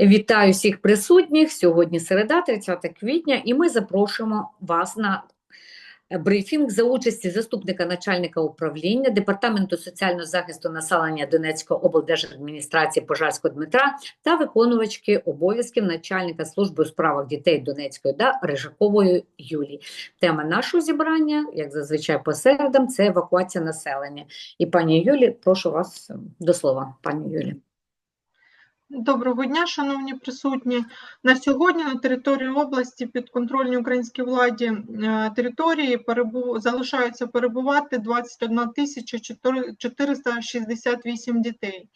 Вітаю всіх присутніх. Сьогодні середа, 30 квітня, і ми запрошуємо вас на брифінг за участі заступника начальника управління Департаменту соціального захисту населення Донецької облдержадміністрації Пожарського Дмитра та виконувачки обов'язків начальника служби у справах дітей Донецької ОДА Рижакової Юлії. Тема нашого зібрання, як зазвичай по середам, це евакуація населення. І пані Юлі, прошу вас до слова, пані Юлі. Доброго дня, шановні присутні. На сьогодні на території області підконтрольній українській владі е, території перебу... залишаються перебувати 21 тисяча 468 дітей.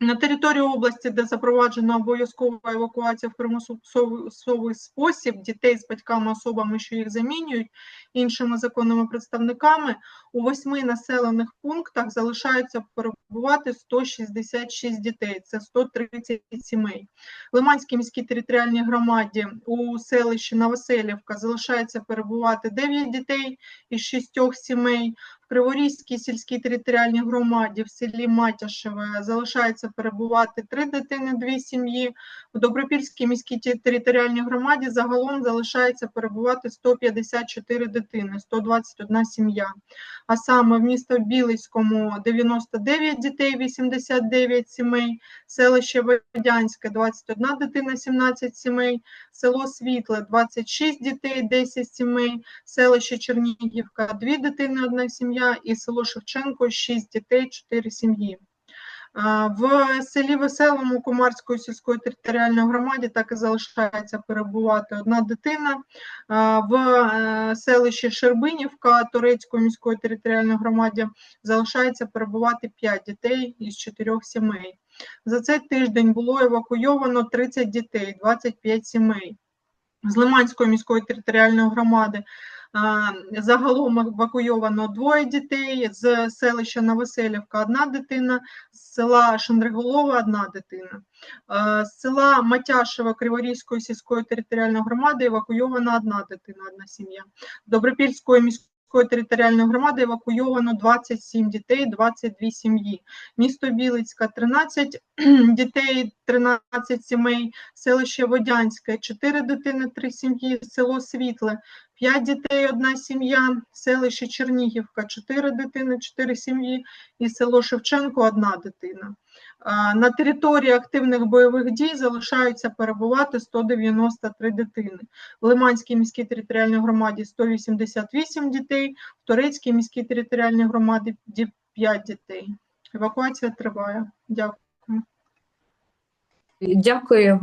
На території області, де запроваджена обов'язкова евакуація в примусовий спосіб дітей з батьками особами, що їх замінюють, іншими законними представниками, у восьми населених пунктах залишаються перебувати 166 дітей, це 130 сімей. Лиманській міській територіальній громаді у селищі Новоселівка залишається перебувати 9 дітей із 6 сімей. Криворізькій сільській територіальній громаді в селі Матяшеве залишається перебувати три дитини, дві сім'ї. В Добропільській міській територіальній громаді загалом залишається перебувати 154 дитини, 121 сім'я. А саме в місто Білицькому 99 дітей, 89 сімей, селище Водянське 21 дитина, 17 сімей, село Світле 26 дітей, 10 сімей, селище Чернігівка 2 дитини, 1 сім'я і село Шевченко 6 дітей, 4 сім'ї. В селі Веселому Комарської сільської територіальної громаді так і залишається перебувати одна дитина. В е, селищі Щербинівка Турецької міської територіальної громаді залишається перебувати 5 дітей із 4 сімей. За цей тиждень було евакуйовано 30 дітей, 25 сімей. З Лиманської міської територіальної громади Загалом евакуйовано двоє дітей, з селища Новоселівка одна дитина, з села Шандриголова одна дитина. З села Матяшева Криворізької сільської територіальної громади евакуйована одна дитина, одна сім'я. Добропільської міської територіальної громади евакуйовано 27 дітей, 22 сім'ї. Місто Білицька 13 дітей, 13 сімей, селище Водянське 4 дитини, 3 сім'ї, село Світле 5 дітей, одна сім'я, селище Чернігівка 4 дитини, 4 сім'ї і село Шевченко одна дитина. На території активних бойових дій залишаються перебувати 193 дитини. В Лиманській міській територіальній громаді 188 дітей, в Турецькій міській територіальній громаді 5 дітей. Евакуація триває. Дякую. Дякую.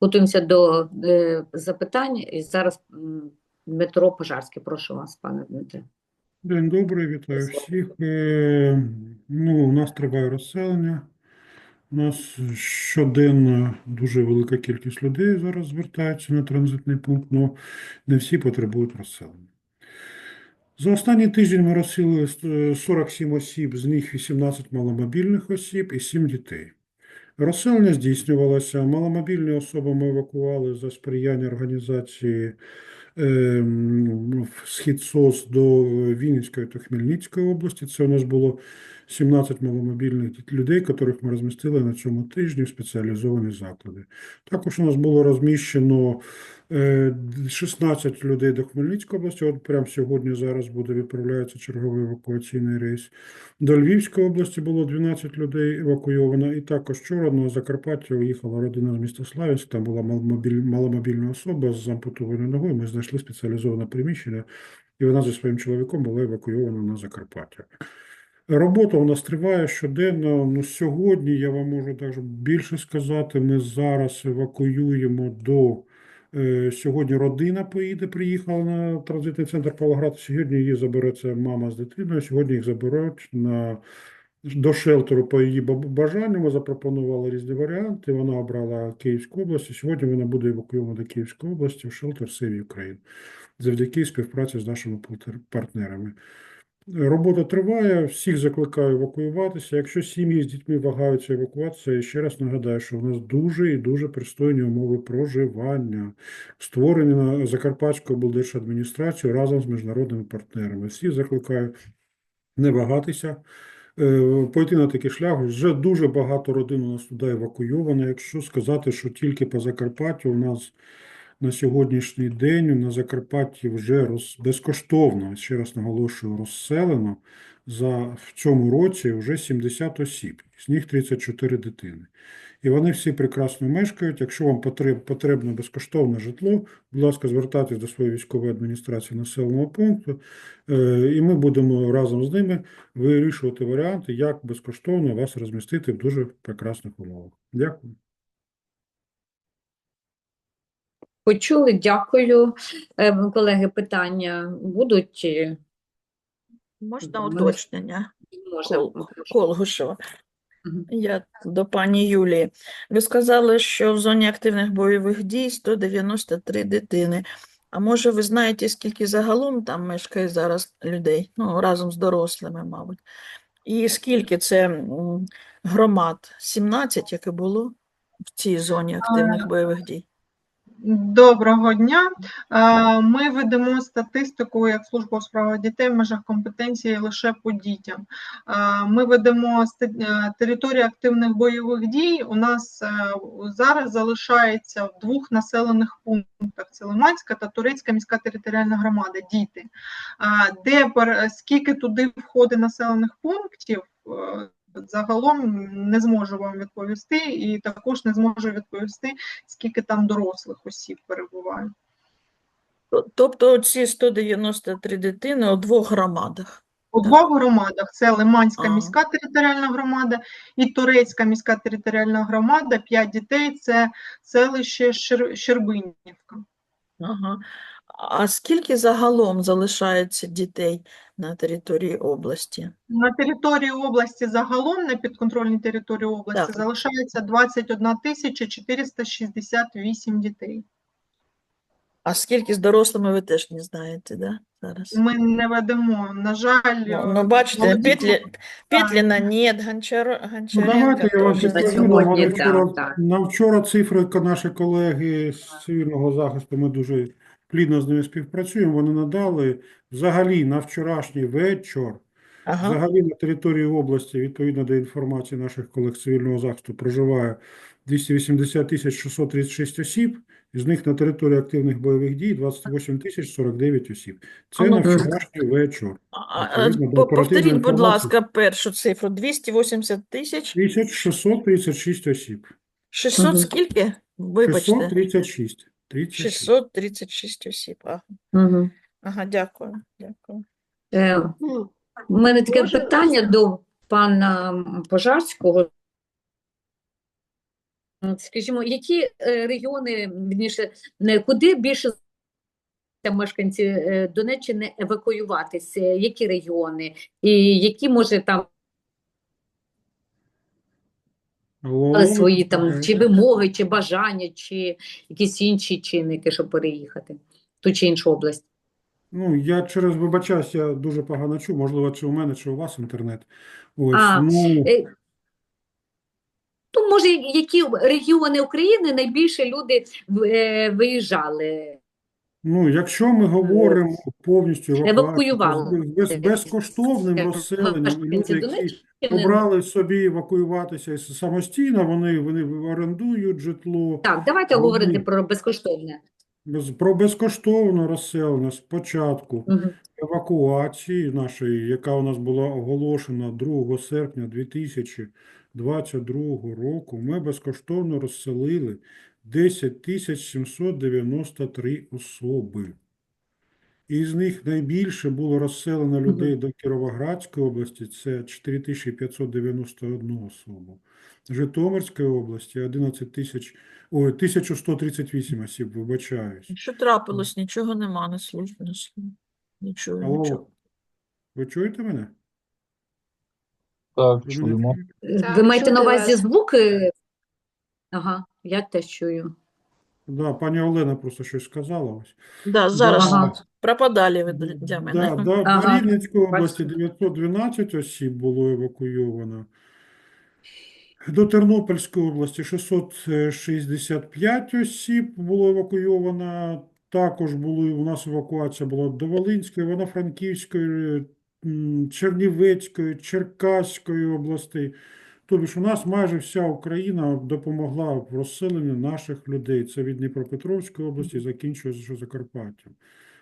Готуємося до е, запитань. І зараз Дмитро Пожарський. Прошу вас, пане Дмитре. День добрий, вітаю всіх. Е, ну, у нас триває розселення. У нас щоденно дуже велика кількість людей зараз звертається на транзитний пункт, але не всі потребують розселення. За останній тиждень ми розсилили 47 осіб, з них 18 маломобільних осіб і 7 дітей. Розселення здійснювалося. Маломобільні особи ми евакували за сприяння організації е, схід СОС до Вінницької та Хмельницької області. Це у нас було 17 маломобільних людей, яких ми розмістили на цьому тижні в спеціалізовані заклади. Також у нас було розміщено 16 е, людей до Хмельницької області. От прямо сьогодні зараз буде відправляється черговий евакуаційний рейс. До Львівської області було 12 людей евакуйовано. І також вчора на Закарпаття уїхала родина з міста Славянськ. Там була маломобільна особа з ампутованою ногою. Ми знайшли спеціалізоване приміщення, і вона зі своїм чоловіком була евакуйована на Закарпаття. Робота у нас триває щоденно. Ну, Сьогодні я вам можу більше сказати. Ми зараз евакуюємо до сьогодні. Родина поїде, приїхала на транзитний центр Павлоград. Сьогодні її забереться мама з дитиною. Сьогодні їх заберуть на. До шелтеру по її бажанню ми запропонували різні варіанти. Вона обрала Київську область. Сьогодні вона буде евакуйована до Київської області в шелтер Севі України завдяки співпраці з нашими партнерами. Робота триває, всіх закликаю евакуюватися. Якщо сім'ї з дітьми вагаються евакуація, я ще раз нагадаю, що в нас дуже і дуже пристойні умови проживання, створені на Закарпатську облдержадміністрацію разом з міжнародними партнерами. Всі закликаю не вагатися, е, пойти на такий шлях. Вже дуже багато родин у нас туди евакуйовано. Якщо сказати, що тільки по Закарпаттю у нас на сьогоднішній день на Закарпатті вже роз, безкоштовно, ще раз наголошую, розселено за в цьому році вже 70 осіб, з них 34 дитини. І вони всі прекрасно мешкають. Якщо вам потрібно безкоштовне житло, будь ласка, звертайтесь до своєї військової адміністрації населеного пункту, е, і ми будемо разом з ними вирішувати варіанти, як безкоштовно вас розмістити в дуже прекрасних умовах. Дякую. Почули, дякую. Е, Колеги, питання будуть? Можна уточнення? Можна. Кол- Колгушева. Я до пані Юлії. Ви сказали, що в зоні активних бойових дій 193 дитини. А може, ви знаєте, скільки загалом там мешкає зараз людей? Ну, разом з дорослими, мабуть. І скільки це громад? 17, як і було в цій зоні активних бойових дій? Доброго дня. Е, Ми ведемо статистику як служба у справах дітей в межах компетенції лише по дітям. Е, Ми ведемо е, територію активних бойових дій. У нас зараз залишається в двох населених пунктах: це Лиманська та Турецька міська територіальна громада. Діти. Де скільки туди входить населених пунктів? Загалом не зможу вам відповісти, і також не зможу відповісти, скільки там дорослих осіб перебуває. Тобто ці 193 дитини у двох громадах. У двох громадах це Лиманська Ага. міська територіальна громада і Турецька міська територіальна громада. П'ять дітей це селище Щер- Щербинівка. Ага. А скільки загалом залишається дітей на території області? На території області загалом, на підконтрольній території області, Так. залишається 21 тисяча 468 дітей. А скільки з дорослими ви теж не знаєте, да? Зараз. Ми не ведемо, на жаль, Ну, е, ну бачите, молоді Петлі, Петліна нет, Гончар, Ну, Гончаренка давайте я вам теж ще на скажу. сьогодні, на вчора, так, так. на вчора цифри наші колеги з цивільного захисту, ми дуже плідно з ними співпрацюємо. Вони надали взагалі на вчорашній вечір, Ага. взагалі на території області, відповідно до інформації наших колег цивільного захисту, проживає 280 тисяч 636 осіб, з них на території активних бойових дій 28 тисяч 49 осіб. Це А на вчорашній вечір. Повторіть, будь ласка, першу цифру. 280 тисяч? 1636 осіб. 600 скільки? Вибачте. 636. 36. 636 осіб. Ага. Мгм. Ага, дякую. Дякую. Е, У мене таке питання до пана Пожарського. Скажімо, які е, регіони, вірніше, куди більше мешканці е, Донеччини евакуюватися? Які регіони? І які, може, там Мали свої там чи вимоги, чи бажання, чи якісь інші чинники, щоб переїхати в ту чи іншу область? Ну, я через вибачаюсь, я дуже погано чую, можливо, чи у мене, чи у вас інтернет. Ось, А, ну, Е, Ну, може, які регіони України найбільше люди е, виїжджали? Ну, якщо ми говоримо повністю евакуацію, Евакуювали. без, без, безкоштовним розселенням, і люди, які Донеччини. обрали собі евакуюватися самостійно, вони, вони орендують житло. Так, давайте Вони- говорити про безкоштовне. Без, про безкоштовне розселення спочатку. Мгм. евакуації нашої, яка у нас була оголошена 2 серпня 2022 року, ми безкоштовно розселили 10 793 особи. Із них найбільше було розселено людей до Кіровоградської області, це 4591 особу. Житомирської області 11 тисяч, ой, 1138 осіб, вибачаюсь. Що трапилось? Нічого нема на службі. на службі. Нічого, Алло, нічого. ви чуєте мене? Так, чуємо. Ви маєте на увазі звуки? Ага, я теж чую. Да, пані Олена просто щось сказала. Ось. Да, зараз Ага. пропадали ви для для Да, мене. да, Ага. в Рівненській області 912 осіб було евакуйовано. До Тернопільської області 665 осіб було евакуйовано. Також були, у нас евакуація була до Волинської, Івано-Франківської, м, Чернівецької, Черкаської областей. Тобто ж у нас майже вся Україна допомогла в розселенні наших людей. Це від Дніпропетровської області закінчується Закарпаттям.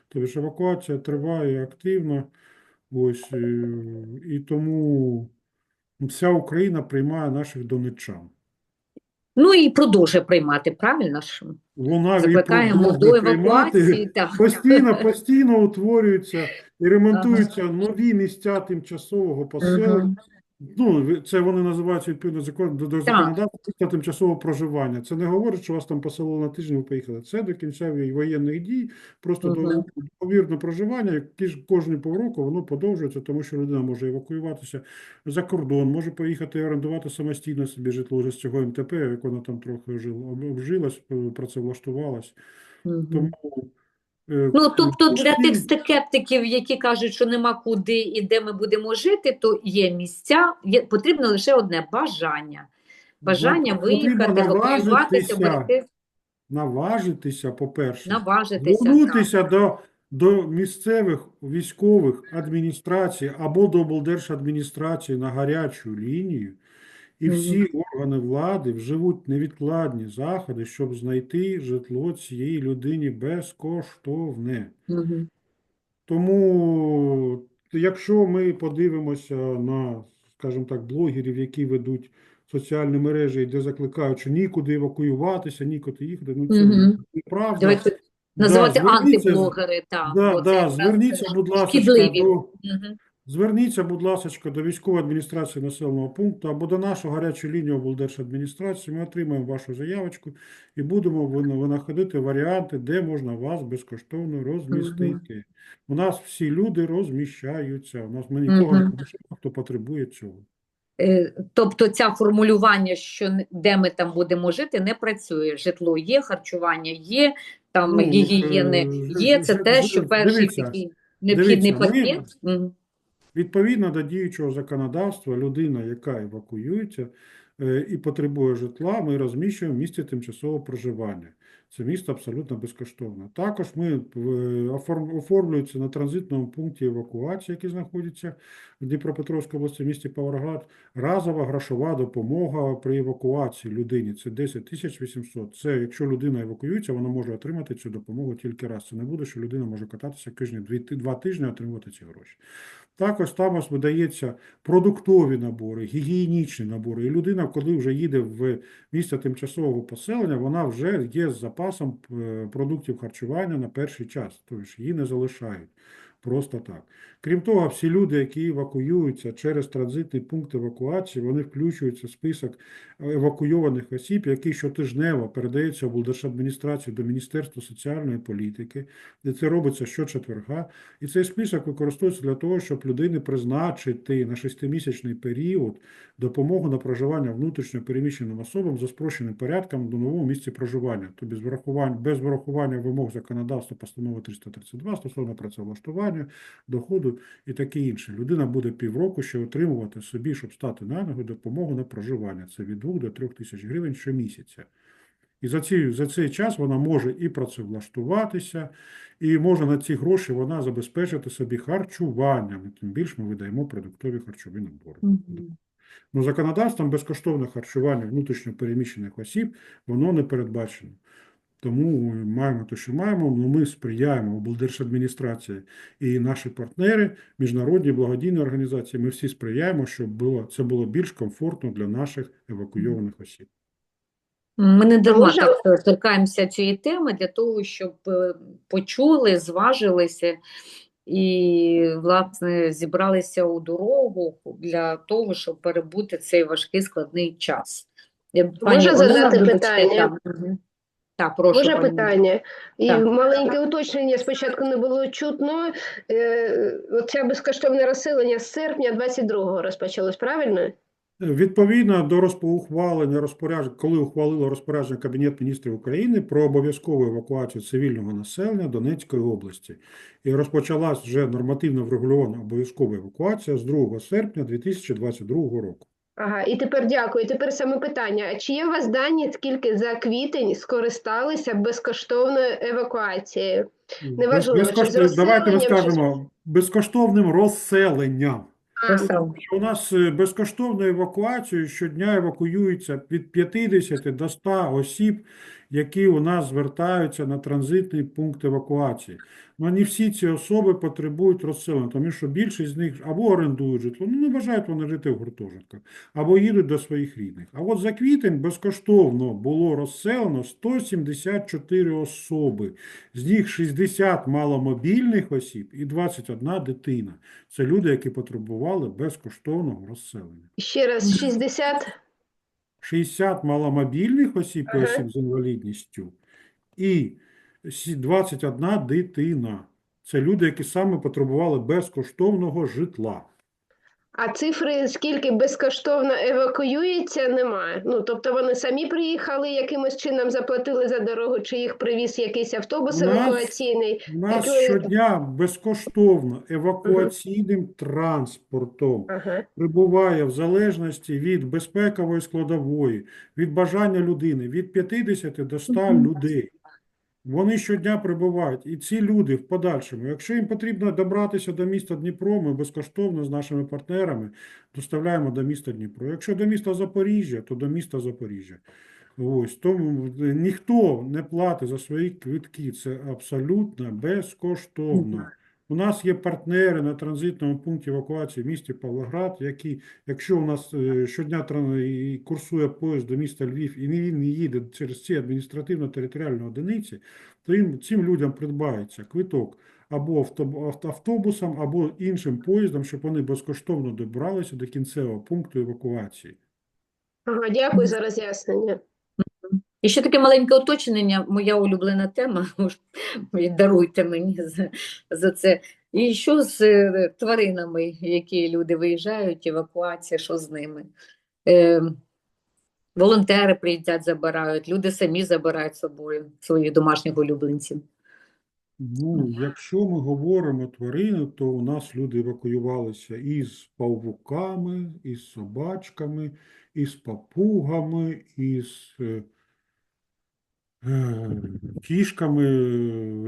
Тобто ж евакуація триває активно. Ось, е, і тому вся Україна приймає наших донеччан. Ну і продовжує приймати, правильно ж? Вона Закликаємо до евакуації. Так. Постійно, постійно утворюються і ремонтуються нові місця тимчасового поселення. Ну, це вони називаються відповідно закон до, до законодавства тимчасового проживання. Це не говорить, що вас там поселили на тиждень, ви поїхали. Це до кінця воєнних дій, просто Мгм. до проживання, яке ж кожні півроку воно подовжується, тому що людина може евакуюватися за кордон, може поїхати орендувати самостійно собі житло вже з цього МТП, як вона там трохи жила, обжилась, е, працевлаштувалась. Мгм. Тому Ну, тобто для тих скептиків, які кажуть, що нема куди і де ми будемо жити, то є місця, є, потрібно лише одне бажання. Бажання Ну, виїхати, евакуюватися, наважитися, оберегти, наважитися, по-перше, наважитися. звернутися до, до місцевих військових адміністрацій або до облдержадміністрації на гарячу лінію, і всі органи влади вживуть невідкладні заходи, щоб знайти житло цієї людині безкоштовне. Тому, якщо ми подивимося на, скажімо так, блогерів, які ведуть соціальні мережі, де закликають, що нікуди евакуюватися, нікуди їхати, ну це Мгм. неправда. Давайте називати зверніться, антиблогери. Так, да, да, зверніться, будь ласка, до, Мгм. Зверніться, будь ласка, до військової адміністрації населеного пункту або до нашої гарячої лінії облдержадміністрації. Ми отримаємо вашу заявочку і будемо винаходити варіанти, де можна вас безкоштовно розмістити. У нас всі люди розміщаються. У нас ми нікого не Мгм. хто потребує цього. Е, Тобто ця формулювання, що де ми там будемо жити, не працює. Житло є, харчування є, там Ну, гігієни е, є. Це те, що перший такий необхідний пакет. Відповідно до діючого законодавства, людина, яка евакуюється е, і потребує житла, ми розміщуємо в місці тимчасового проживання. Це місто абсолютно безкоштовно. Також ми е, оформ- оформлюється на транзитному пункті евакуації, який знаходиться в Дніпропетровській області, в місті Павлоград. Разова грошова допомога при евакуації людині. Це 10 тисяч 800. Це якщо людина евакуюється, вона може отримати цю допомогу тільки раз. Це не буде, що людина може кататися кожні дві- два тижні отримувати ці гроші. Також там видається продуктові набори, гігієнічні набори. І людина, коли вже їде в місце тимчасового поселення, вона вже є з запасом е, продуктів харчування на перший час, тобто її не залишають. Просто так. Крім того, всі люди, які евакуюються через транзитний пункт евакуації, вони включуються в список евакуйованих осіб, який щотижнево передається облдержадміністрацію до Міністерства соціальної політики, де це робиться щочетверга. І цей список використовується для того, щоб людині призначити на шестимісячний період допомогу на проживання внутрішньо переміщеним особам за спрощеним порядком до нового місця проживання, тобто без врахування вимог законодавства постанови 332 стосовно працевлаштування, доходу і таке інше. Людина буде півроку ще отримувати собі, щоб стати на ноги, допомогу на проживання. Це від 2 до 3 тисяч гривень щомісяця. І за, ці, за цей час вона може і працевлаштуватися, і може на ці гроші вона забезпечити собі харчуванням. Тим більше ми видаємо продуктові харчові набори. Мгм. Ну, законодавством безкоштовне харчування внутрішньо переміщених осіб, воно не передбачено. Тому ми маємо те, що маємо, але ми сприяємо облдержадміністрації і наші партнери, міжнародні благодійні організації, ми всі сприяємо, щоб було, це було більш комфортно для наших евакуйованих осіб. Ми не дарма так е, торкаємося цієї теми для того, щоб е, почули, зважилися і, власне, зібралися у дорогу для того, щоб перебути цей важкий складний час. Пані Можна задати питання? Так, прошу, Можна пані. питання? І Так. маленьке уточнення спочатку не було чутно. Е, Оце безкоштовне розселення з серпня 22-го розпочалось, правильно? Відповідно до розпоухвалення розпорядження, коли ухвалило розпорядження Кабінет міністрів України про обов'язкову евакуацію цивільного населення Донецької області, і розпочалась вже нормативно врегульована обов'язкова евакуація з 2 серпня 2022 року. Ага, і тепер дякую. Тепер саме питання: а чи є у вас дані, скільки за квітень скористалися безкоштовною евакуацією? Неважливо, чи з давайте розкажемо чи безкоштовним розселенням. А, У нас е, безкоштовною евакуацією щодня евакуюється від 50 до 100 осіб, які у нас звертаються на транзитний пункт евакуації. Ну, не всі ці особи потребують розселення, тому що більшість з них або орендують житло, ну не бажають вони жити в гуртожитках, або їдуть до своїх рідних. А от за квітень безкоштовно було розселено 174 особи, з них 60 маломобільних осіб і 21 дитина. Це люди, які потребували безкоштовного розселення. ще раз, 60? 60 маломобільних осіб і Ага. осіб з інвалідністю і сі- 21 дитина. Це люди, які саме потребували безкоштовного житла. А цифри, скільки безкоштовно евакуюється, немає. Ну, тобто вони самі приїхали, якимось чином заплатили за дорогу, чи їх привіз якийсь автобус нас- евакуаційний. У нас Якої- щодня безкоштовно евакуаційним транспортом Ага. прибуває в залежності від безпекової складової, від бажання людини, від 50 до 100 Мгм. людей. Вони щодня прибувають. І ці люди в подальшому, якщо їм потрібно добратися до міста Дніпро, ми безкоштовно з нашими партнерами доставляємо до міста Дніпро. Якщо до міста Запоріжжя, то до міста Запоріжжя. Ось тому е, ніхто не платить за свої квитки. Це абсолютно безкоштовно. У нас є партнери на транзитному пункті евакуації в місті Павлоград, які, якщо у нас е, щодня курсує поїзд до міста Львів, і він не їде через ці адміністративно-територіальні одиниці, то їм, цим людям придбається квиток або авто- авто- автобусом, або іншим поїздом, щоб вони безкоштовно добралися до кінцевого пункту евакуації. Ага, дякую за роз'яснення. І ще таке маленьке уточнення, моя улюблена тема, даруйте мені за, за це. І що з е, тваринами, які люди виїжджають, евакуація, що з ними? Е, волонтери приїздять, забирають, люди самі забирають з собою своїх домашніх улюбленців. Ну, якщо ми говоримо тварини, то у нас люди евакуювалися із павуками, із собачками, із папугами, із е, кішками,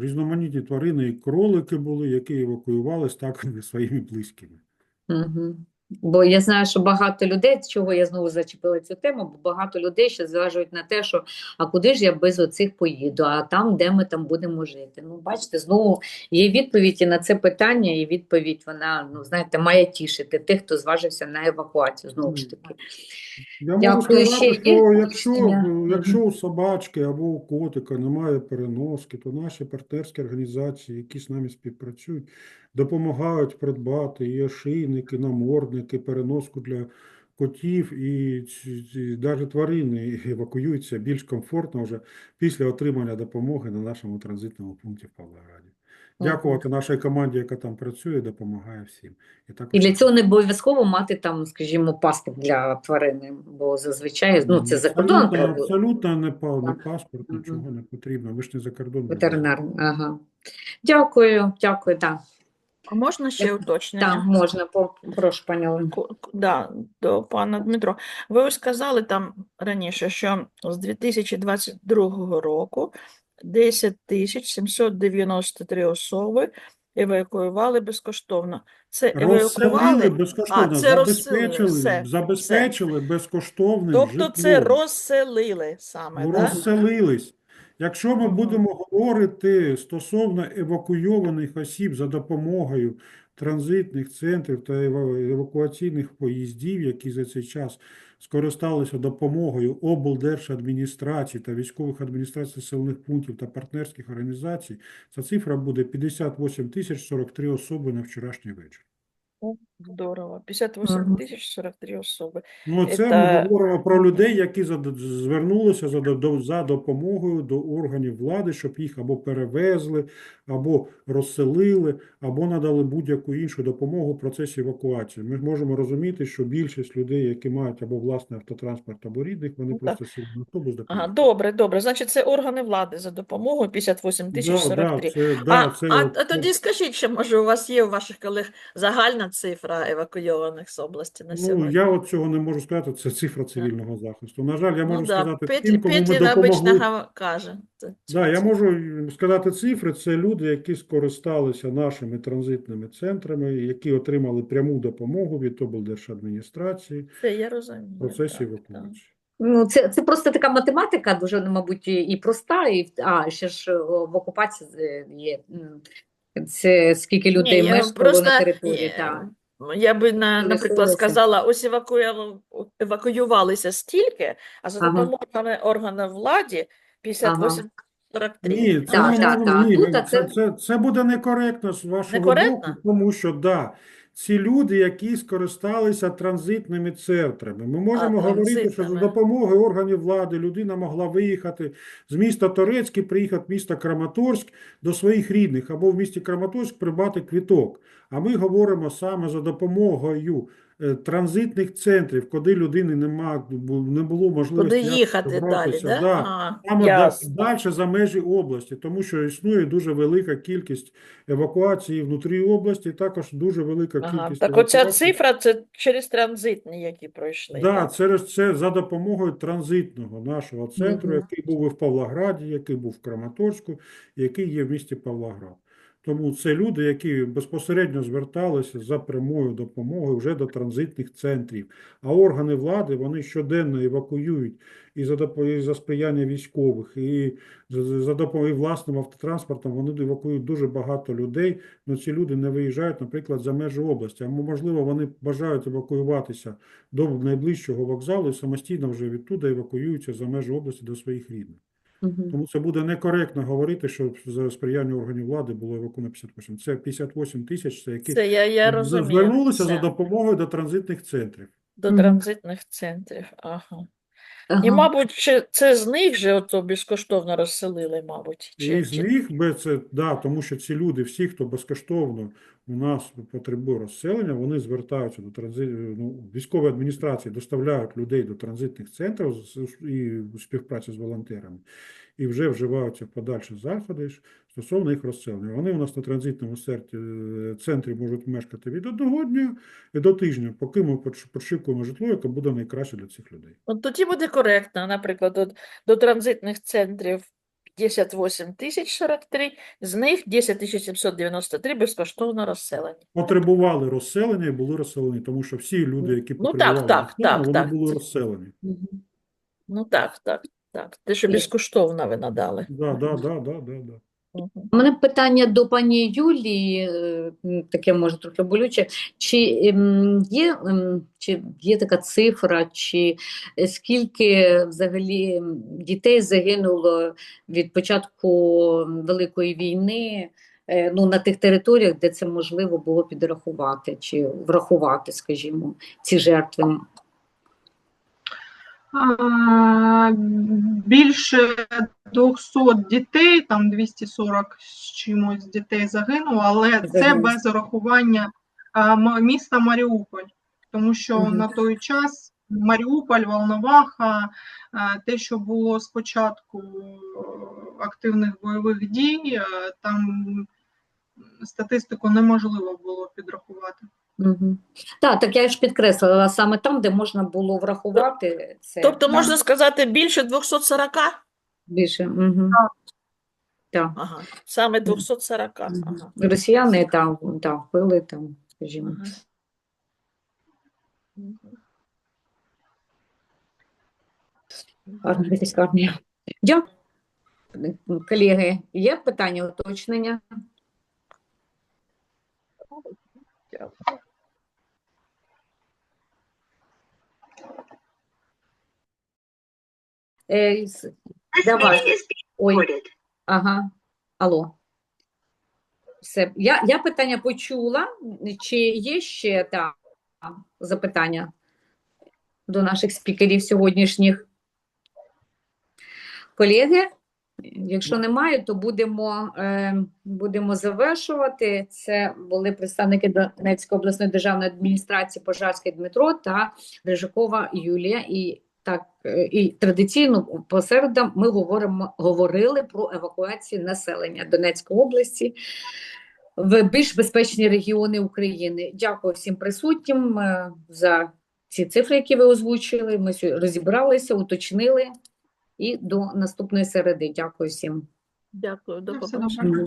різноманітні тварини і кролики були, які евакуювалися також своїми близькими. Угу. Бо я знаю, що багато людей, чого я знову зачепила цю тему, бо багато людей ще зважують на те, що а куди ж я без оцих поїду, а там, де ми там будемо жити. Ну, бачите, знову є відповідь і на це питання, і відповідь вона, ну, знаєте, має тішити тих, хто зважився на евакуацію, знову ж таки. Я можу сказати, Ще що якщо, якщо у собачки або у котика немає переноски, то наші партнерські організації, які з нами співпрацюють, допомагають придбати і ошейники, намордники, переноску для котів, і навіть тварини евакуюються більш комфортно вже після отримання допомоги на нашому транзитному пункті в Павлограді. Дякувати нашій команді, яка там працює, допомагає всім. І також І для цього не обов'язково мати там, скажімо, паспорт для тварини, бо зазвичай ну, це за кордоном Абсолютно, абсолютно не, па- не Так. паспорт, Мгм. нічого не потрібно. Ви ж не за кордон. не Ветеринарний. Ага. Дякую, дякую, так. А можна ще Так, уточнення? Так, можна, прошу, пані ку- Да, до пана Дмитро. Ви ось сказали там раніше, що з 2022 року 10 тисяч 793 особи евакуювали безкоштовно. Це евакуювали, безкоштовно, А, це забезпечили, все, забезпечили безкоштовним тобто це розселили саме, Ну, да? розселились. Якщо ми будемо говорити стосовно евакуйованих осіб за допомогою транзитних центрів та евакуаційних поїздів, які за цей час скористалися допомогою облдержадміністрацій та військових адміністрацій населених пунктів та партнерських організацій, ця цифра буде 58 тисяч 43 особи на вчорашній вечір. Здорово. 58 Мгм. тисяч 43 особи. Ну, це ми Це- говоримо про людей, які зад- звернулися за, до- за допомогою до органів влади, щоб їх або перевезли, або розселили, або надали будь-яку іншу допомогу в процесі евакуації. Ми ж можемо розуміти, що більшість людей, які мають або власний автотранспорт, або рідних, вони Ну, просто сіли на автобус Ага, добре, добре. Значить, це органи влади за допомогою 58 тисяч Да, да, 43. це, А, да, це, а, а тоді скажіть, ще, може, у вас є у ваших колег загальна цифра? Цифра евакуйованих з області на Ну, я от цього не можу сказати, це цифра цивільного захисту. На жаль, я Ну можу да, сказати Пет- тим, кому ми допомогли. каже. Да, я можу сказати цифри. Це люди, які скористалися нашими транзитними центрами, які отримали пряму допомогу від облдержадміністрації Це я розумію. в процесі евакуації. Ну, це, це просто така математика, дуже, ну, мабуть, і, проста, і а ще ж в окупації е, є. Це скільки людей я мешкало просто, на території. е, так. Я би, на, наприклад, сказала, ось евакуя- евакуювалися стільки, а за Ага. допомогою органів влади 58-43. Ні, це, Так, не так, можна, так. ні, Тут це, це- це, це буде некоректно з вашого Некоректно? боку, тому що да, ці люди, які скористалися транзитними центрами, ми можемо говорити, що за допомогою органів влади людина могла виїхати з міста Торецьк і приїхати в місто Краматорськ до своїх рідних, або в місті Краматорськ придбати квіток. А ми говоримо саме за допомогою транзитних центрів, куди людини нема, не було можливості Куди їхати далі, да? Да. Ага, Саме ясно. далі за межі області, тому що існує дуже велика кількість евакуації внутрі області, також дуже велика Ага, кількість так оця цифра це через транзитні, які пройшли. Да, так? це, це за допомогою транзитного нашого центру, Мгм. який був і в Павлограді, який був в Краматорську, який є в місті Павлоград. Тому це люди, які безпосередньо зверталися за прямою допомогою вже до транзитних центрів. А органи влади вони щоденно евакуюють і за і за сприяння військових, і за, допомогою власним автотранспортом вони евакуюють дуже багато людей. але ці люди не виїжджають, наприклад, за межі області. А можливо, вони бажають евакуюватися до найближчого вокзалу і самостійно вже відтуди евакуюються за межі області до своїх рідних. Мгм. Тому це буде некоректно говорити, що за сприяння органів влади було евакуовано 58. Це 58 тисяч, це які Це я, я розумію. звернулися за допомогою до транзитних центрів. До транзитних центрів. Ага. І, Ага. мабуть, чи це з них же ото безкоштовно розселили, мабуть. Чи, І з чи... них би це да, тому що ці люди, всі, хто безкоштовно у нас потребує розселення, вони звертаються до транзит, ну, військові адміністрації доставляють людей до транзитних центрів і у співпраці з волонтерами, і вже вживаються подальші заходи стосовно їх розселення. Вони у нас на транзитному е, центрі можуть мешкати від одного дня і до тижня, поки ми подш- житло, яке буде найкраще для цих людей. От тоді буде коректно, наприклад, от, до транзитних центрів 58 тисяч 43, з них 10 тисяч 793 безкоштовно розселені. Потребували розселення і були розселені, тому що всі люди, які Ну, потребували так, розселення, так, вони так. були розселені. Ну так, так, так. Те, що безкоштовно ви надали. Да, да, да, да, да, да. Мгм. У мене питання до пані Юлії, е, таке може трохи болюче. Чи ем, є, ем, чи є така цифра, чи е, скільки взагалі дітей загинуло від початку Великої війни е, ну, на тих територіях, де це можливо було підрахувати чи врахувати, скажімо, ці жертви? Більше 200 дітей, там 240 з чимось дітей загинуло, але це без урахування міста Маріуполь, тому що Мгм. на той час Маріуполь, Волноваха, те, що було спочатку е, активних бойових дій, е, там статистику неможливо було підрахувати. Угу. Так, так я ж підкреслила саме там, де можна було врахувати це. Тобто, Так. можна сказати, більше 240? Більше. Угу. Так. Ага, саме 240. Ага. Росіяни там, там вбили, там, скажімо. Ага. Мгм. Російська армія. Дякую. Колеги, є питання, уточнення? Дякую. С- давай. Ой, ага. Алло. Все. Я, я питання почула. Чи є ще там запитання до наших спікерів сьогоднішніх? Колеги, якщо немає, то будемо, е, будемо завершувати. Це були представники Донецької обласної державної адміністрації Пожарський Дмитро та Рижакова Юлія. І так, е, і традиційно по середам ми говоримо, говорили про евакуацію населення Донецької області. в більш безпечні регіони України. Дякую всім присутнім е, за ці цифри, які ви озвучили. Ми розібралися, уточнили. І до наступної середи. Дякую всім. Дякую, до побачення.